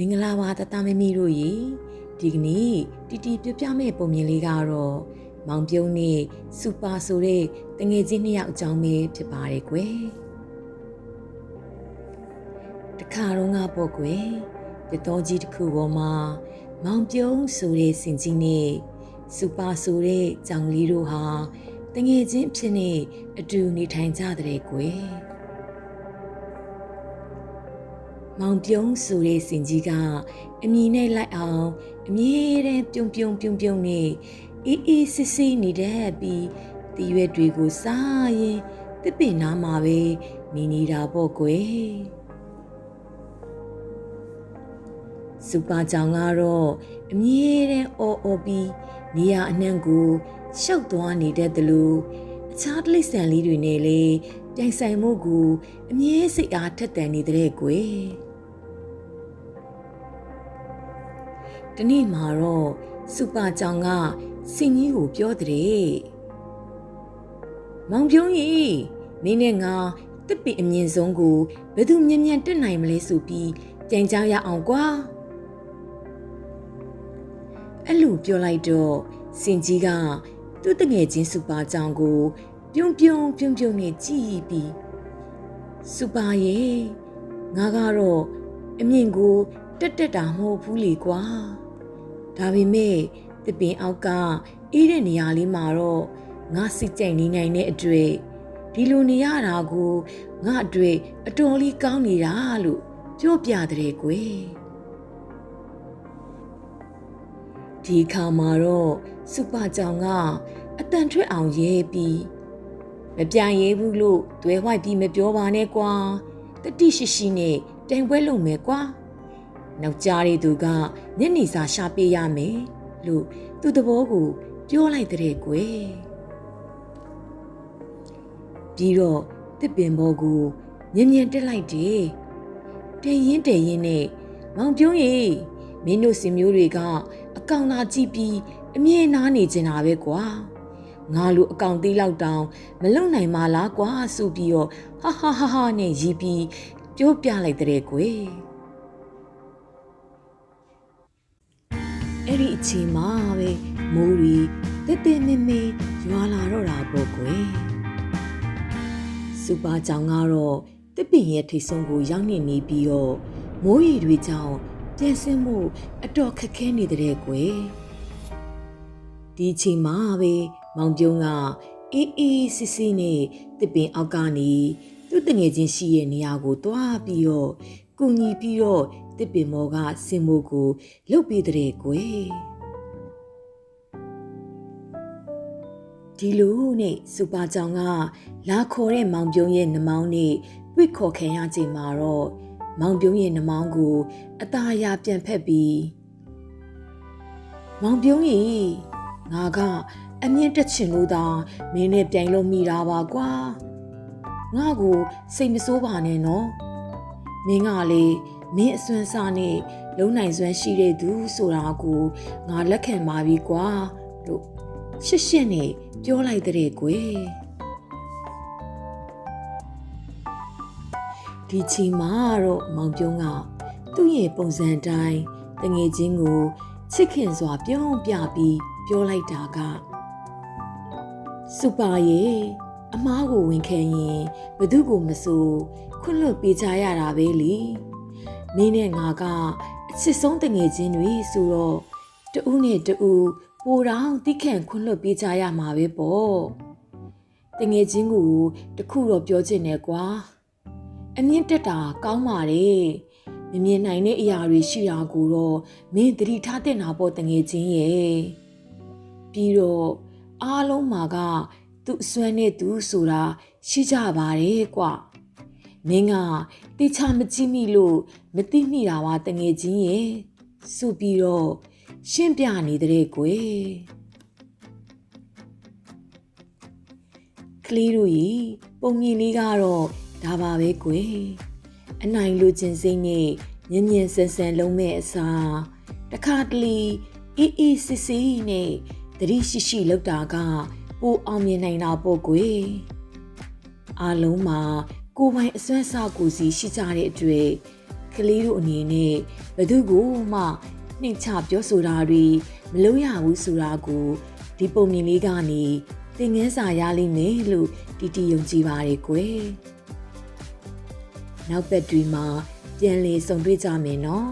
မင်္ဂလာပါတတမမီတို့ရေဒီကနေ့တီတီပြပြမဲ့ပုံမြင်လေးကတော့မောင်ပြုံးနဲ့စူပါဆိုတဲ့တငယ်ချင်းနှစ်ယောက်အကြောင်းပဲဖြစ်ပါတယ်ကွယ်တခါတော့ငါပေါ့ကွယ်ပြတော်ကြီးတစ်ခုပေါ်မှာမောင်ပြုံးဆိုတဲ့စင်ကြီးနဲ့စူပါဆိုတဲ့ကြောင်လေးတို့ဟာတငယ်ချင်းဖြစ်နေအတူနေထိုင်ကြတဲ့ကွယ် မောင်ပြုံးဆိုတဲ့စင်ကြီးကအမီနဲ့လိုက်အောင်အမြဲတမ်းပြုံပြုံပြုံပြုံနဲ့အေးအေးစစ်စစ်နေတတ်ပြီးတရွက်တွေကိုစားရင်တစ်ပင်နာမှာပဲနေနေတာပေါ့ကွယ်စူပါကြောင်ကတော့အမြဲတမ်းအော်အော်ပြီးနေရအနှံ့ကိုရှောက်သွားနေတတ်တယ်လို့အခြားတိရစ္ဆာန်လေးတွေနဲ့လည်းပြိုင်ဆိုင်မှုကိုအမြဲစိတ်အားထက်သန်နေတဲ့ကွယ် ဒီနေ့မှာတော့စုပါကြောင်ကစင်ကြီးကိုပြောတဲ့မောင်ပြုံးကြီးမင်းနဲ့ငါတစ်ပီအမြင့်ဆုံးကိုဘယ်သူမြင်မြန်တက်နိုင်မလဲဆိုပြီးကြံကြားရအောင်ကွာအဲ့လိုပြောလိုက်တော့စင်ကြီးကသူ့တငယ်ချင်းစုပါကြောင်ကိုပြုံပြုံပြုံပြုံနဲ့ကြည်ပြီးစုပါရဲ့ငါကတော့အမြင့်ကိုတက်တက်တာမဟုတ်ဘူးလေကွာ ဒါပေမဲ့တပင်အောက်ကအေးတဲ့နေရာလေးမှာတော့ငါစိတ်ကြိုက်နေနိုင်တဲ့အတွေ့ဒီလိုနေရတာကိုငါအတွေ့အတော်လေးကောင်းနေတာလို့ပြောပြတဲ့ကွယ်ဒီခါမှာတော့စူပါကြောင်ကအတန်ထွက်အောင်ရဲပြီးမပြိုင်ရဲဘူးလို့တွဲဝိုက်ပြီးမပြောပါနဲ့ကွာတတိရှိရှိနဲ့တိုင်ပွဲလုပ်မယ်ကွာ နောက်ကြားရသူကညနေစာရှာပေးရမယ်လို့သူ့သဘောကိုပြောလိုက်တဲ့ကွယ်ပြီးတော့တစ်ပင်ဘောကိုမြင်မြင်တက်လိုက်တယ်တဲရင်တဲရင်နဲ့မောင်ပြုံးရီမင်းတို့စင်မျိုးတွေကအကောင်သာကြည့်ပြီးအမြဲနားနေကျင်တာပဲကွာငါလိုအကောင်သေးလောက်တောင်မလုံနိုင်ပါလားကွာဆိုပြီးတော့ဟာဟာဟာဟာနဲ့ရီးပြီးပြောပြလိုက်တဲ့ကွယ် အဲ့ဒီအချိန်မှာပဲမိုးရီတက်တက်မင်းမင်းရွာလာတော့တာပေါ့ကွယ်စူပါကြောင်ကတော့တစ်ပင်ရဲ့ထိတ်ဆုံးကိုရောက်နေနေပြီးတော့မိုးရီတွေကြောင့်ပြန်ဆင်းမှုအတော်ခက်ခဲနေတဲ့ကွယ်ဒီအချိန်မှာပဲမောင်ပြုံးကအေးအေးစစ်စစ်နဲ့တစ်ပင်အောက်ကနေသူ့တငယ်ချင်းရှိရဲ့နေရာကိုတွားပြီးတော့ကူညီပြီးတော့ တစ်ပင်မော်ကစင်မိုးကိုလှုပ်ပြီးတဲ့ကွယ်ဒီလိုနဲ့စူပါကြောင်ကလာခေါ်တဲ့မောင်ပြုံးရဲ့နှမောင်းနဲ့ပြစ်ခေါ်ခံရချိန်မှာတော့မောင်ပြုံးရဲ့နှမောင်းကိုအသားအရပြန်ဖက်ပြီးမောင်ပြုံးကြီးငါကအမြင့်တက်ချင်လို့သာမင်းနဲ့ပြိုင်လို့မိတာပါကွာငါကိုစိတ်မဆိုးပါနဲ့နော်မင်းကလေ မင်းအစွမ်းစားနဲ့လုံနိုင်စွမ်းရှိတဲ့သူဆိုတာကိုငါလက်ခံပါပြီကွာလို့ရှစ်ရှစ်နဲ့ပြောလိုက်တဲ့ကွယ်ဒီချိန်မှာတော့မောင်ပြုံးကသူ့ရဲ့ပုံစံတိုင်းတငယ်ချင်းကိုချစ်ခင်စွာပြုံးပြပြီးပြောလိုက်တာကစူပါရဲ့အမားကိုဝင်ခံရင်ဘသူကိုမဆိုခွင့်လွှတ်ပေးကြရတာပဲလေ မင်းနဲ့ငါကအချစ်ဆုံးတငယ်ချင်းတွေဆိုတော့တူးနဲ့တူးပိုတောင်တိခန့်ခွင့်လွှတ်ပေးကြရမှာပဲပေါ့တငယ်ချင်းကိုတခုတော့ပြောချင်တယ်ကွာအမြင့်တက်တာကောင်းပါတယ်မမြင်နိုင်တဲ့အရာတွေရှိတာကိုတော့မင်းသတိထားတဲ့နာပေါ့တငယ်ချင်းရဲ့ပြီးတော့အားလုံးမှာကသူ့အစွမ်းနဲ့သူဆိုတာရှိကြပါတယ်ကွာ မင်းကတိချမကြည့်မိလို့မသိမိတာပါတငယ်ချင်းရဲ့ဆိုပြီးတော့ရှင်းပြနေတဲ့ကွယ်ကလေးတို့ရေပုံမြင်လေးကတော့ဒါပါပဲကွယ်အနိုင်လိုချင်စိမ့်နဲ့မြင်မြင်ဆန်ဆန်လုံးမဲ့အစားတခါတလေအေးအေးစစ်စစ်နဲ့တတိရှိရှိလောက်တာကပိုအောင်မြင်နိုင်တာပေါ့ကွယ်အားလုံးမှာ ကိုယ်ပိုင်အစွမ်းအစကိုစီရှိကြတဲ့အတွက်ကလေးတို့အနေနဲ့ဘသူကိုမှနှိမ့်ချပြောဆိုတာတွေမလုပ်ရဘူးဆိုတာကိုဒီပုံမြင်လေးကနေသင်ငန်းစာရလိမ့်မယ်လို့တီတီယုံကြည်ပါတယ်ကွယ်နောက်ဘက်တွေမှာပြန်လည်ဆုံတွေ့ကြမယ်နော်